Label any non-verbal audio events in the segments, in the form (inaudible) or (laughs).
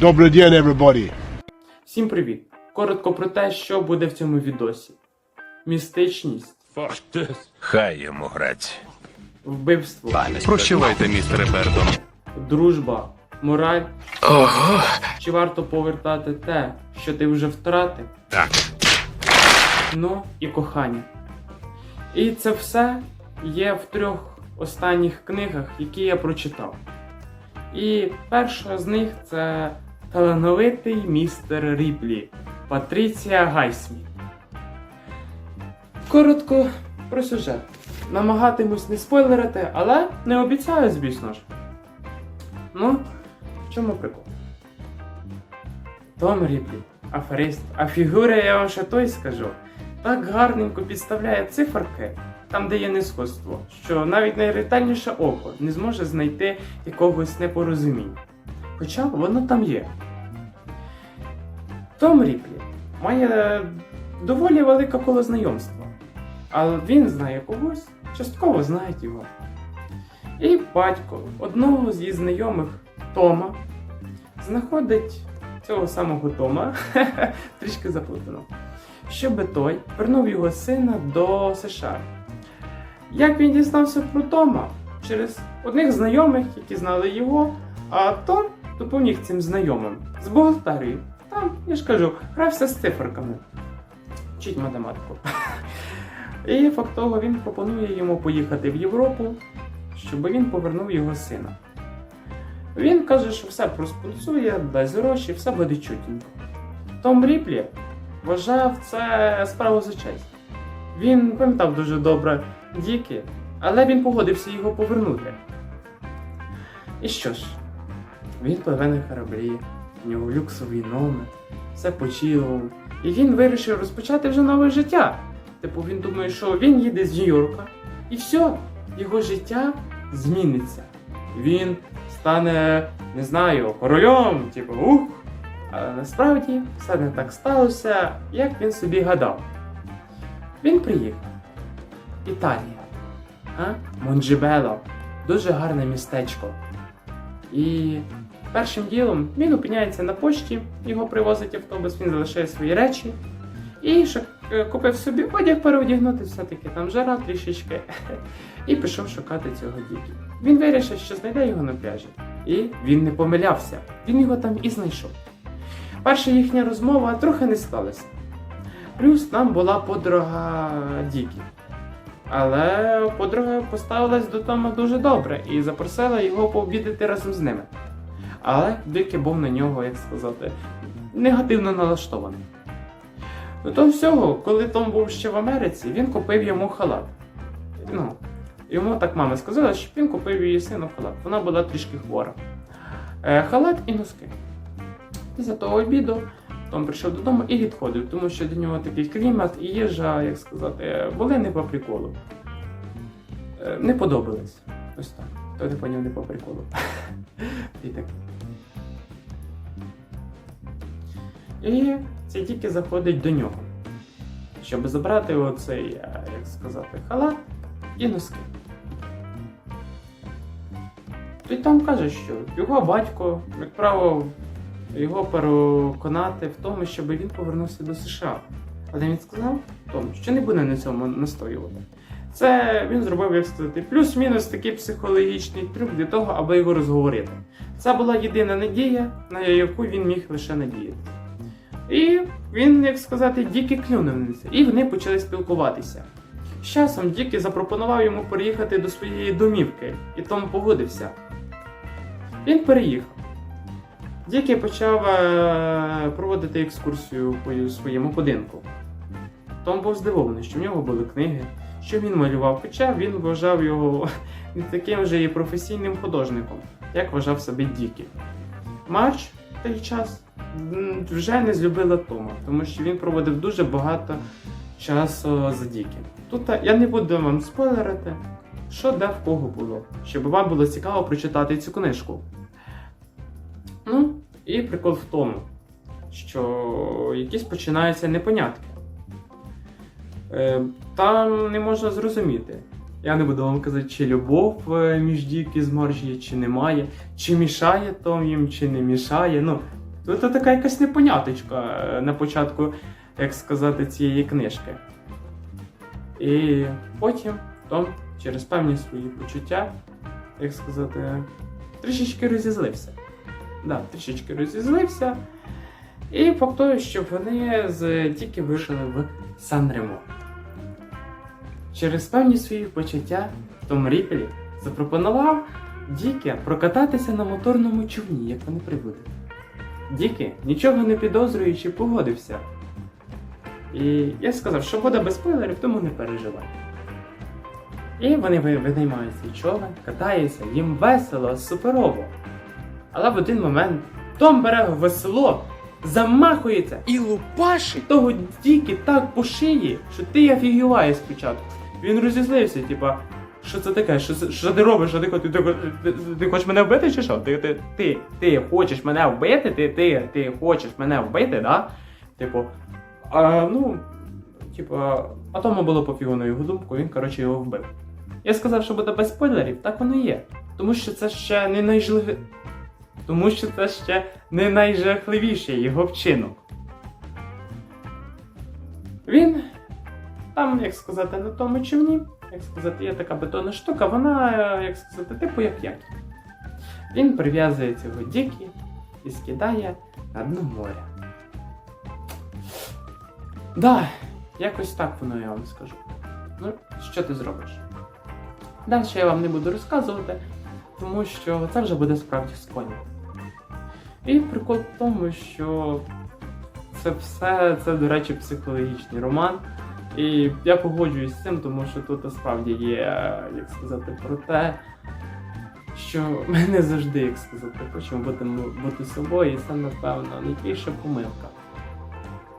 Добрий день, everybody. Всім привіт! Коротко про те, що буде в цьому відосі: містичність, Хай йому грать. вбивство, Прощавайте, містере Бердон. дружба, мораль. Ого. Чи варто повертати те, що ти вже втратив? Так. Ну і кохання. І це все є в трьох останніх книгах, які я прочитав. І перша з них це талановитий містер Ріплі Патріція Гайсмі. Коротко про сюжет. Намагатимусь не спойлерити, але не обіцяю, звісно ж. Ну, в чому прикол? Том Ріплі, аферист, а фігура я вам ще той скажу. Так гарненько підставляє циферки, там, де є несходство, що навіть найретельніше око не зможе знайти якогось непорозуміння. Хоча воно там є. Том Ріплі має доволі велике коло знайомства, але він знає когось, частково знає його. І батько одного з її знайомих Тома знаходить цього самого Тома, (laughs) трішки заплутано, щоб той вернув його сина до США. Як він дізнався про Тома? Через одних знайомих, які знали його, а Том допоміг цим знайомим з бухгалтерії. Там, я ж кажу, грався з циферками. Вчить математику. І факт того, він пропонує йому поїхати в Європу, щоб він повернув його сина. Він каже, що все проспонсує, дасть гроші, все буде чутенько. Том Ріплі вважав це справу за честь. Він пам'ятав дуже добре Діки, але він погодився його повернути. І що ж, він пливе на кораблі, в нього люксовий номер, все почіло, і він вирішив розпочати вже нове життя. Типу він думає, що він їде з Нью-Йорка, і все, його життя зміниться. Він стане, не знаю, королем, типу, ух. Але насправді все не так сталося, як він собі гадав. Він приїхав. Італія. А? Монджібело. Дуже гарне містечко. І першим ділом він опиняється на пошті, його привозить автобус, він залишає свої речі. І ш- е, купив собі одяг переодягнути, все-таки там жара трішечки. І пішов шукати цього дікі. Він вирішив, що знайде його на пляжі. І він не помилявся. Він його там і знайшов. Перша їхня розмова трохи не склалася. Плюс там була подруга Дікі. Але подруга поставилась до Тома дуже добре і запросила його пообідати разом з ними. Але Дикі був на нього, як сказати, негативно налаштований. До того всього, коли Том був ще в Америці, він купив йому халат. Ну, йому так мама сказала, щоб він купив її сину халат. Вона була трішки хвора. Е, халат і носки. Після того обіду Том прийшов додому і відходив, тому що до нього такий клімат і їжа, як сказати, були не по приколу. Е, Не подобались. Ось так. Не поняв, не по приколу. (laughs) І так. І цей тільки заходить до нього, щоб забрати оцей, е, як сказати, халат і носки. Той там каже, що його батько відправив його переконати в тому, щоб він повернувся до США. Але він сказав Том, що не буде на цьому настоювати. Це він зробив, як сказати, плюс-мінус такий психологічний трюк для того, аби його розговорити. Це була єдина надія, на яку він міг лише надіяти. І він, як сказати, Дікі клюнув на це. І вони почали спілкуватися. З часом Дікі запропонував йому переїхати до своєї домівки, і Том погодився. Він переїхав. Дікі почав е, проводити екскурсію по своєму будинку. Том був здивований, що в нього були книги, що він малював, хоча він вважав його (laughs) не таким же і професійним художником, як вважав себе Дікі. Марч в той час вже не злюбила Тома, тому що він проводив дуже багато часу за Дікі. Тут е, я не буду вам спойлерити, що де в кого було, щоб вам було цікаво прочитати цю книжку. І прикол в тому, що якісь починаються непонятки. Е, там не можна зрозуміти, Я не буду вам казати, чи любов е, між Дік і Зморж є, чи немає, чи мішає Том їм, чи не мішає. Ну, тут така якась непоняточка е, на початку, як сказати, цієї книжки. І потім Том через певні свої почуття, як сказати, трішечки розізлився. Да, трішечки розізлився. І факт того, що вони з Дікі вирушили в Сан-Ремо. Через певні свої почуття Том Ріплі запропонував Дікі прокататися на моторному човні, як вони прибудуть. Дікі, нічого не підозрюючи, погодився. І я сказав, що буде без спойлерів, тому не переживай. І вони ви- винаймають свій човен, катаються, їм весело, суперово. Але в один момент Том бере весело, замахується і лупашить того Дікі так по шиї, що ти офігіваєш спочатку. Він розізлився, типа, що це таке? Що, що ти робиш? Що ти, ти, ти, ти, ти хочеш мене вбити чи що? Ти, ти, ти, ти хочеш мене вбити? Ти, ти, ти хочеш мене вбити, да? Типу, а, ну, типа, а тому було пофігу на його думку, він, коротше, його вбив. Я сказав, що буде без спойлерів, так воно і є. Тому що це ще не найжливі... Тому що це ще не найжахливіший його вчинок. Він там, як сказати, на тому човні, як сказати, є така бетонна штука, вона, як сказати, типу як як. Він прив'язує цього Дікі і скидає на дно моря. Да, якось так воно я вам скажу. Ну, що ти зробиш? Далі я вам не буду розказувати, тому що це вже буде справді спойлер. І прикол в тому, що це все, це, до речі, психологічний роман. І я погоджуюсь з цим, тому що тут справді є, як сказати, про те, що (laughs) ми не завжди, як сказати, хочемо бути, бути собою, і це, напевно, найбільша помилка.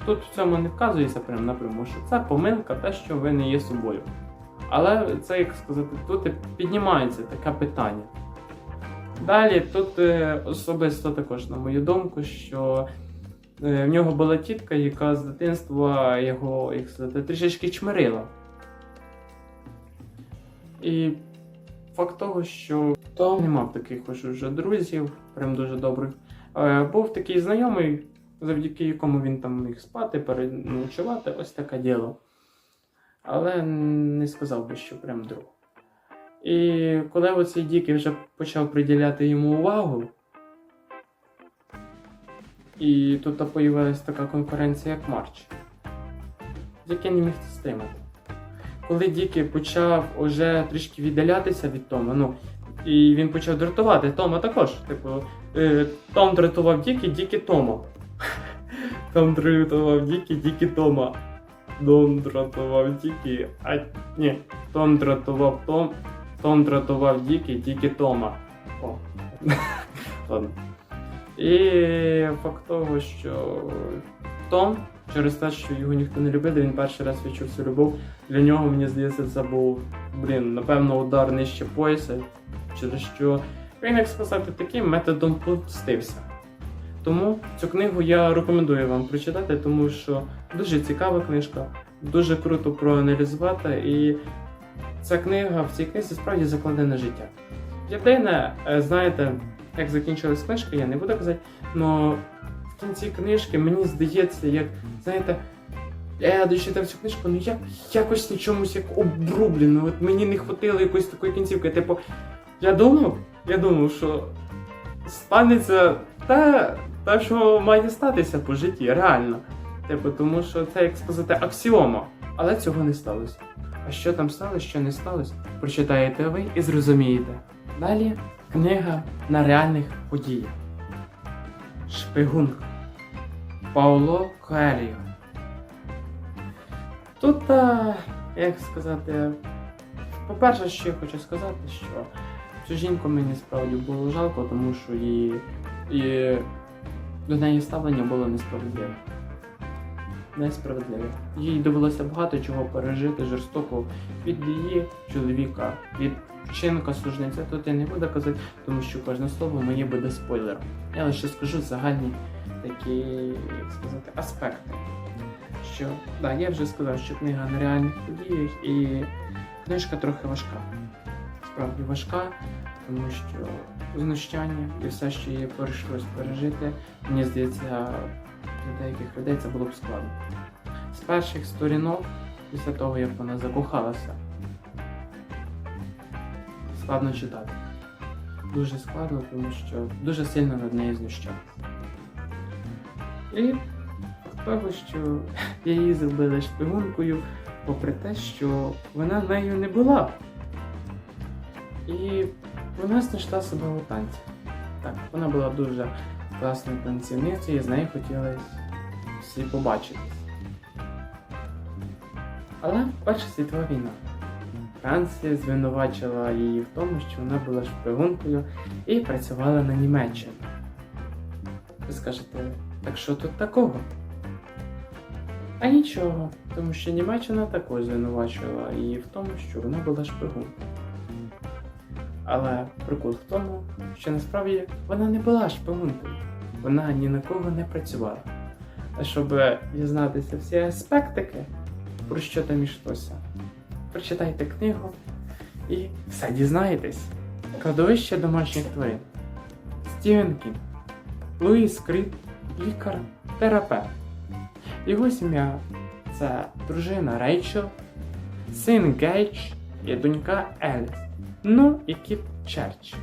Тут в цьому не вказується прямо напряму, що це помилка, те, що ви не є собою. Але це, як сказати, тут піднімається таке питання. Далі тут е, особисто також, на мою думку, що е, в нього була тітка, яка з дитинства його, як сказати, трішечки чмирила. І факт того, що Том не мав таких ось уже друзів, прям дуже добрих. Був такий знайомий, завдяки якому він там міг спати, переночувати, ось таке діло. Але не сказав би, що прям друг. І коли оцей Дікі вже почав приділяти йому увагу, і тут появилась така конкуренція, як Марч. Дікі не міг це стримати. Коли Дікі почав уже трішки віддалятися від Тома, ну, і він почав дратувати Тома також. Типу, е, Том дратував Дікі, Дікі Тома. (laughs) Том дратував Дікі, Дікі Тома. Том дратував Дікі, а ні, Том дратував Том, Том дратував Дікі, Дікі Тома. О. (laughs) Ладно. І факт того, що Том, через те, що його ніхто не любив, він перший раз відчув цю любов. Для нього, мені здається, це був, блін, напевно, удар нижче пояса, через що він, як сказати, таким методом помстився. Тому цю книгу я рекомендую вам прочитати, тому що дуже цікава книжка, дуже круто проаналізувати, і ця книга в цій книзі справді закладене життя. Єдине, е, знаєте, як закінчилась книжка, я не буду казати, але в кінці книжки мені здається, як, знаєте, я дочитав цю книжку, ну я якось на чомусь як обрублено. От мені не хватило якоїсь такої кінцівки. Типу, я думав, я думав, що станеться те, те, що має статися по житті, реально. Типу, тому що це, як сказати, аксіома. Але цього не сталося. А що там сталося, що не сталося, прочитаєте ви і зрозумієте. Далі книга на реальних подіях. Шпигунка. Пауло Коеліо. Тут, е, як сказати, по-перше, що я хочу сказати, що цю жінку мені справді було жалко, тому що її і до неї ставлення було несправедливе. Несправедливе. Їй довелося багато чого пережити жорстоко від її чоловіка, від вчинка служниця. Тут я не буду казати, тому що кожне слово моє буде спойлером. Я лише скажу загальні такі, як сказати, аспекти. Що, да, я вже сказав, що книга на реальних подіях і книжка трохи важка. Справді важка, тому що знущання і все, що їй прийшлось пережити, мені здається, для деяких людей це було б складно. З перших сторінок, після того, як вона закохалася, складно читати. Дуже складно, тому що дуже сильно над нею знущалися. І того, що її зробили шпигункою, попри те, що вона нею не була. І вона знайшла себе у танці. Так, вона була дуже класною танцівницею, і з нею хотілося всі побачитись. Але Перша світова війна. Франція звинувачила її в тому, що вона була шпигункою і працювала на Німеччину. Ви скажете, так що тут такого? А нічого, тому що Німеччина також звинувачувала її в тому, що вона була шпигункою. Але прикол в тому, що насправді вона не була шпигункою, вона ні на кого не працювала. А щоб дізнатися всі аспектики, про що там йшлося, прочитайте книгу і все дізнаєтесь. Кладовище домашніх тварин. Стівен Кінг. Луїс Крід, лікар, терапевт. Його сім'я це дружина Рейчел, син Гейдж і донька Еліс. Ну і кіт Черч.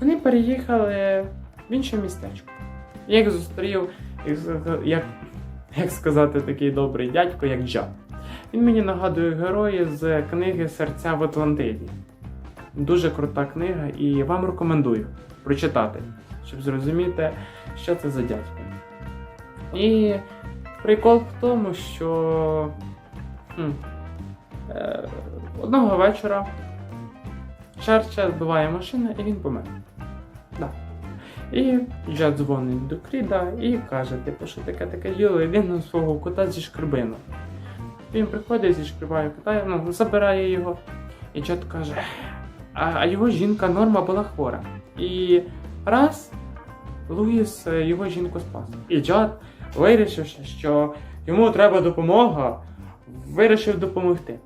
Вони переїхали в інше містечко. Їх зустрів, як, як, сказати, такий добрий дядько, як Джа. Він мені нагадує герої з книги Серця в Атлантиді. Дуже крута книга, і вам рекомендую прочитати, щоб зрозуміти, що це за дядько. І прикол в тому, що хм, е, одного вечора Черча збиває машина і він помер. Да. І Джа дзвонить до Кріда і каже, типу, що таке таке діло, і він на свого кота зі шкребину. Він приходить, зішкрибає кота, ну, забирає його. І Джад каже, а, а його жінка Норма була хвора. І раз Луїс е, його жінку спас. І Джад, вирішивши, що йому треба допомога, вирішив допомогти.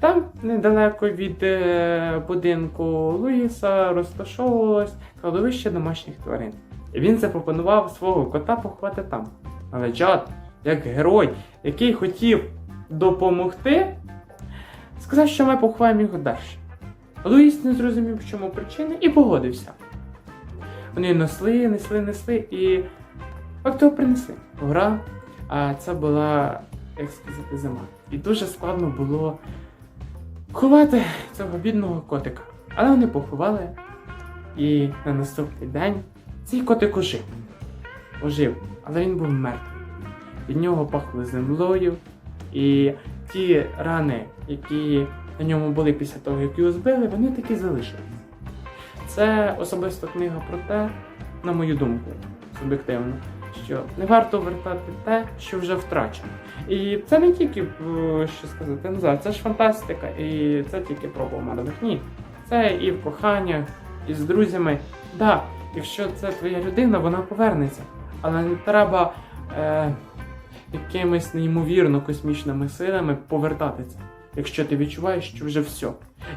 Там недалеко від е, будинку Луїса розташовувалось кладовище домашніх тварин. І він запропонував свого кота поховати там. Але Джад, як герой, який хотів допомогти, сказав, що ми поховаємо його далі. Луїс не зрозумів, в чому причини, і погодився. Вони несли, несли, несли, і того принесли. Гора, а це була, як сказати, зима. І дуже складно було ховати цього бідного котика. Але вони поховали, і на наступний день цей котик ожив. Ожив, але він був мертвий. Від нього пахло землею, і ті рани, які на ньому були після того, як його збили, вони таки залишились. Це особиста книга про те, на мою думку, суб'єктивно, що не варто вертати те, що вже втрачено. І це не тільки е, що сказати, не знаю, це ж фантастика, і це тільки про померлих. Ні. Це і в коханнях, і з друзями. Да, якщо це твоя людина, вона повернеться. Але не треба е, якимись неймовірно космічними силами повертати це. Якщо ти відчуваєш, що вже все.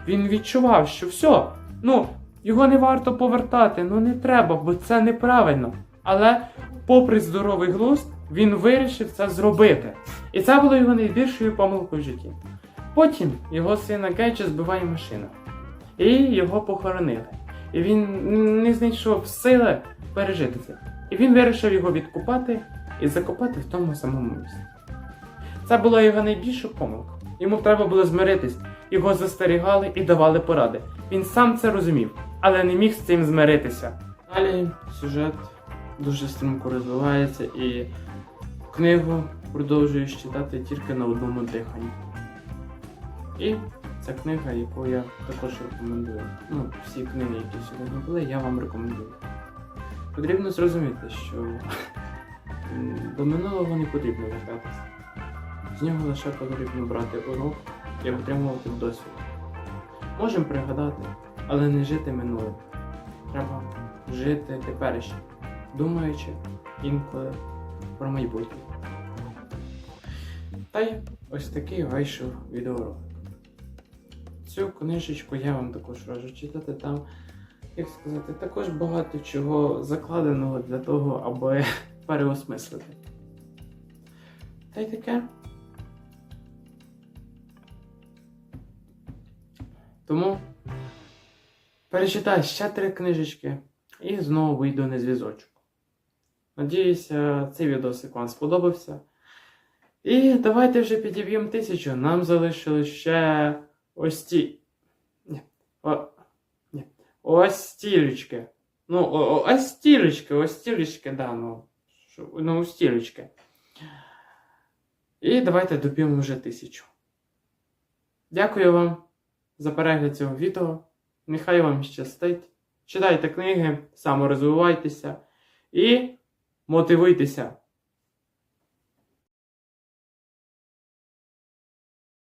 Він відчував, що все. Ну, його не варто повертати, ну не треба, бо це неправильно. Але, попри здоровий глузд, він вирішив це зробити. І це було його найбільшою помилкою в житті. Потім його сина Гейджа збиває машина. І його похоронили. І він не знайшов сили пережити це. І він вирішив його відкупати і закопати в тому самому місці. Це була його найбільша помилка. Йому треба було змиритись, його застерігали і давали поради. Він сам це розумів, але не міг з цим змиритися. Далі сюжет дуже стрімко розвивається і книгу продовжуєш читати тільки на одному диханні. І це книга, яку я також рекомендую. Ну, всі книги, які сьогодні були, я вам рекомендую. Потрібно зрозуміти, що до минулого не потрібно вертатися. З нього лише потрібно брати урок і отримувати досвід. Можемо пригадати, але не жити минулим. Треба жити теперішнім, думаючи інколи про майбутнє. Та й ось такий вийшов відеоролик. цю книжечку я вам також раджу читати там, як сказати, також багато чого закладеного для того, аби (laughs) переосмислити. Та й таке. Тому перечитаю ще три книжечки і знову вийду на зв'язочок. Надіюся, цей відосик вам сподобався. І давайте вже підіб'ємо тисячу. Нам залишилось ще ось ті. Ні. О... Ні. Ось стілечки. Ну, о, ось стілечки, ось стілечки, да, ну. Ну, стілечки. І давайте доб'ємо вже тисячу. Дякую вам за перегляд цього відео. Нехай вам щастить. Читайте книги, саморозвивайтеся і мотивуйтеся.